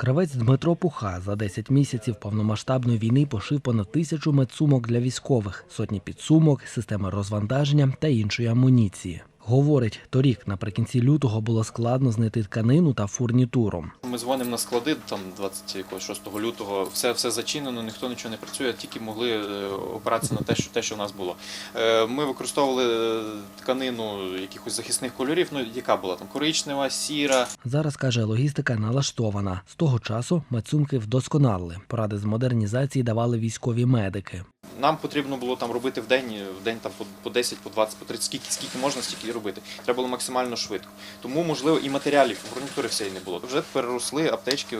Кравець Дмитро Пуха за 10 місяців повномасштабної війни пошив понад тисячу медсумок для військових, сотні підсумок, системи розвантаження та іншої амуніції. Говорить, торік наприкінці лютого було складно знайти тканину та фурнітуру. Ми дзвонимо на склади там 26 лютого. Все, все зачинено, ніхто нічого не працює, тільки могли е, опиратися на те, що те, що в нас було. Е, Ми використовували е, тканину якихось захисних кольорів. Ну яка була там коричнева, сіра. Зараз каже, логістика налаштована. З того часу медсумки вдосконалили. Поради з модернізації давали військові медики. Нам потрібно було там робити в день, в день там по- по 10, по 20, по 30, скільки, скільки можна, стільки робити. Треба було максимально швидко. Тому, можливо, і матеріалів, фурнітури всієї не було. Вже переросли аптечки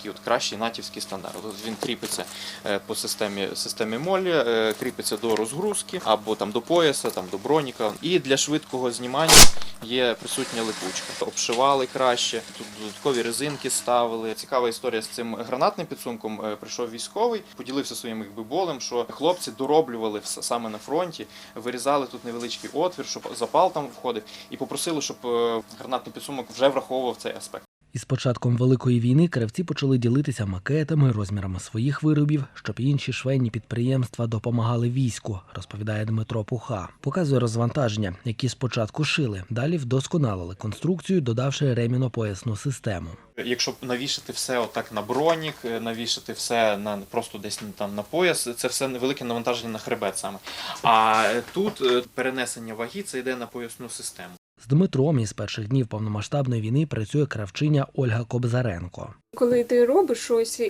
такі от кращі натівські стандарти. От він кріпиться е, по системі, системі молі, е, кріпиться до розгрузки або там до пояса, там до броніка. І для швидкого знімання є присутня липучка. Обшивали краще, тут додаткові резинки ставили. Цікава історія з цим гранатним підсумком. Е, Прийшов військовий, поділився своїм якби болем, що хлопці дороблювали саме на фронті, вирізали тут невеличкий отвір, щоб запал там входив, і попросили, щоб гранатний підсумок вже враховував цей аспект. Із початком великої війни кравці почали ділитися макетами, розмірами своїх виробів, щоб інші швейні підприємства допомагали війську, розповідає Дмитро Пуха. Показує розвантаження, які спочатку шили, далі вдосконалили конструкцію, додавши реміно-поясну систему. Якщо навішати все отак на бронік, е, навішати все на просто десь там на пояс, це все невелике навантаження на хребет саме. А е, тут е, перенесення ваги це йде на поясну систему. З Дмитром із перших днів повномасштабної війни працює кравчиня Ольга Кобзаренко. Коли ти робиш щось,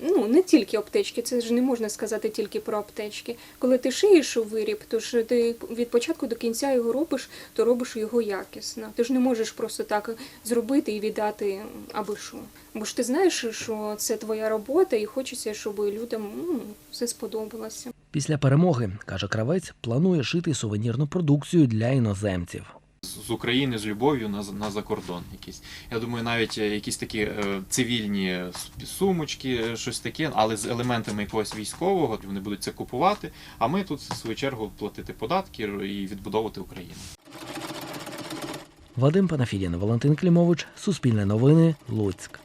ну не тільки аптечки, це ж не можна сказати тільки про аптечки. Коли ти шиєш у виріб, то ж ти від початку до кінця його робиш, то робиш його якісно. Ти ж не можеш просто так зробити і віддати аби що. Бо ж ти знаєш, що це твоя робота, і хочеться, щоб людям ну, все сподобалося. Після перемоги, каже кравець, планує шити сувенірну продукцію для іноземців. З України з любов'ю на, на закордон. Якісь. Я думаю, навіть е, якісь такі е, цивільні сумочки, е, щось таке, але з елементами якогось військового вони будуть це купувати. А ми тут, в свою чергу, платити податки і відбудовувати Україну. Вадим Панафідін, Валентин Клімович, Суспільне новини, Луцьк.